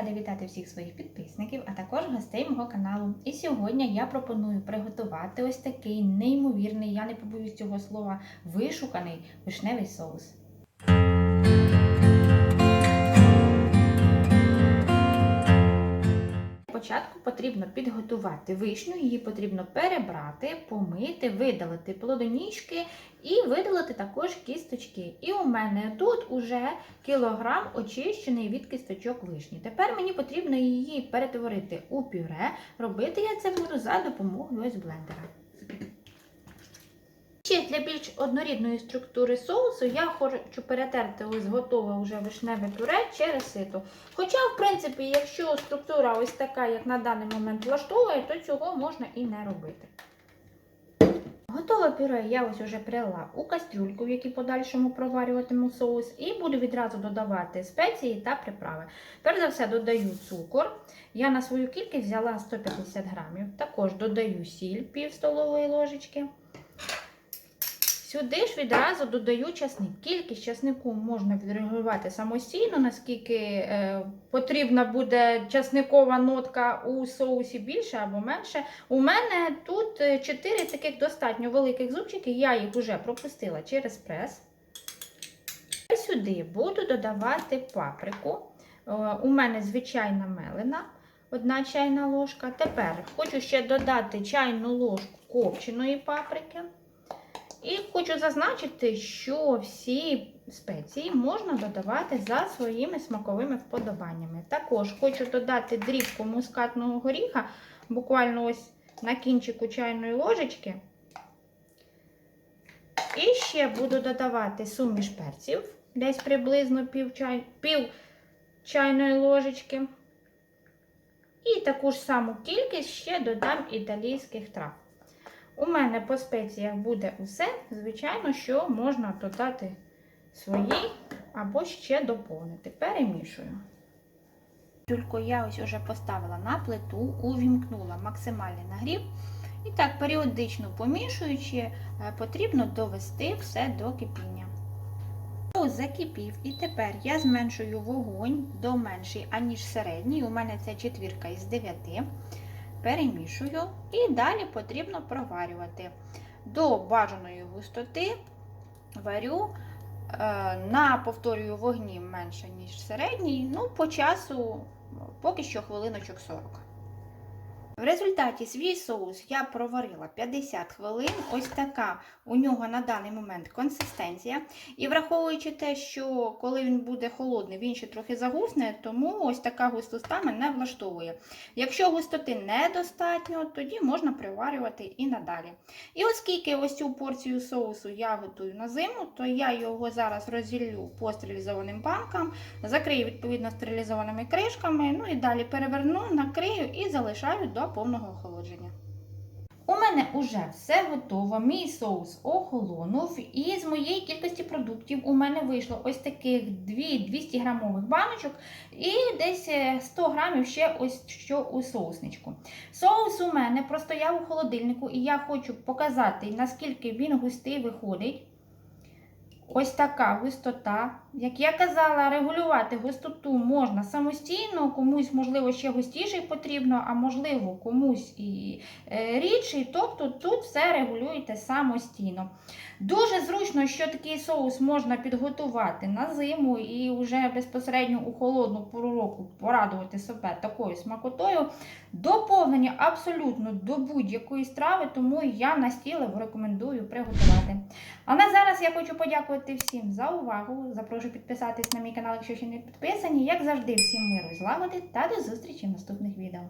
рада вітати всіх своїх підписників, а також гостей мого каналу. І сьогодні я пропоную приготувати ось такий неймовірний, я не побоюсь цього слова, вишуканий вишневий соус. Спочатку потрібно підготувати вишню, її потрібно перебрати, помити, видалити плодоніжки і видалити також кісточки. І у мене тут уже кілограм очищений від кісточок вишні. Тепер мені потрібно її перетворити у пюре. Робити я це буду за допомогою ось блендера. Ще для більш однорідної структури соусу я хочу перетерти ось готове вже вишневе пюре через сито. Хоча, в принципі, якщо структура ось така, як на даний момент влаштовує, то цього можна і не робити. Готове пюре я ось уже прилила у кастрюльку, в якій подальшому проварюватиму соус, і буду відразу додавати спеції та приправи. Перш за все додаю цукор. Я на свою кількість взяла 150 грамів. Також додаю сіль пів столової ложечки. Сюди ж відразу додаю часник. Кількість часнику можна відрегулювати самостійно, наскільки е, потрібна буде часникова нотка у соусі більше або менше. У мене тут 4 таких достатньо великих зубчики, я їх вже пропустила через прес. І сюди буду додавати паприку. Е, у мене звичайна мелена, одна чайна ложка. Тепер хочу ще додати чайну ложку копченої паприки. І хочу зазначити, що всі спеції можна додавати за своїми смаковими вподобаннями. Також хочу додати дрібку мускатного горіха, буквально ось на кінчику чайної ложечки. І ще буду додавати суміш перців, десь приблизно пів, чай... пів чайної ложечки. І таку ж саму кількість ще додам італійських трав. У мене по спеціях буде усе. Звичайно, що можна додати свої або ще доповнити. Перемішую. Тільки я ось уже поставила на плиту, увімкнула максимальний нагрів. І так, періодично помішуючи, потрібно довести все до кипіння. Закипів, і тепер я зменшую вогонь до менший, аніж середній. У мене це четвірка із 9 перемішую і далі потрібно проварювати. До бажаної густоти варю е, на повторюю вогні менше, ніж середній, ну, по часу поки що хвилиночок 40. В результаті свій соус я проварила 50 хвилин. Ось така у нього на даний момент консистенція. І враховуючи те, що коли він буде холодний, він ще трохи загусне, тому ось така густота мене влаштовує. Якщо густоти недостатньо, тоді можна приварювати і надалі. І оскільки ось цю порцію соусу я готую на зиму, то я його зараз розділю по стерилізованим банкам, закрию відповідно стерилізованими кришками, ну і далі переверну, накрию і залишаю до повного охолодження. У мене вже все готово. Мій соус охолонув. І з моєї кількості продуктів у мене вийшло ось таких 2 200 грамових баночок і десь 100 грамів ще ось що у соусничку. Соус у мене простояв у холодильнику, і я хочу показати, наскільки він густий виходить. Ось така густота. Як я казала, регулювати густоту можна самостійно, комусь, можливо, ще густіший потрібно, а можливо, комусь і е, рідший. Тобто тут все регулюєте самостійно. Дуже зручно, що такий соус можна підготувати на зиму і вже безпосередньо у холодну пору року порадувати себе такою смакотою. Доповнення абсолютно до будь-якої страви, тому я настійливо рекомендую приготувати. А на зараз я хочу подякувати всім за увагу. Запрошую підписатись на мій канал, якщо ще не підписані. Як завжди, всім миру злагоди та до зустрічі в наступних відео.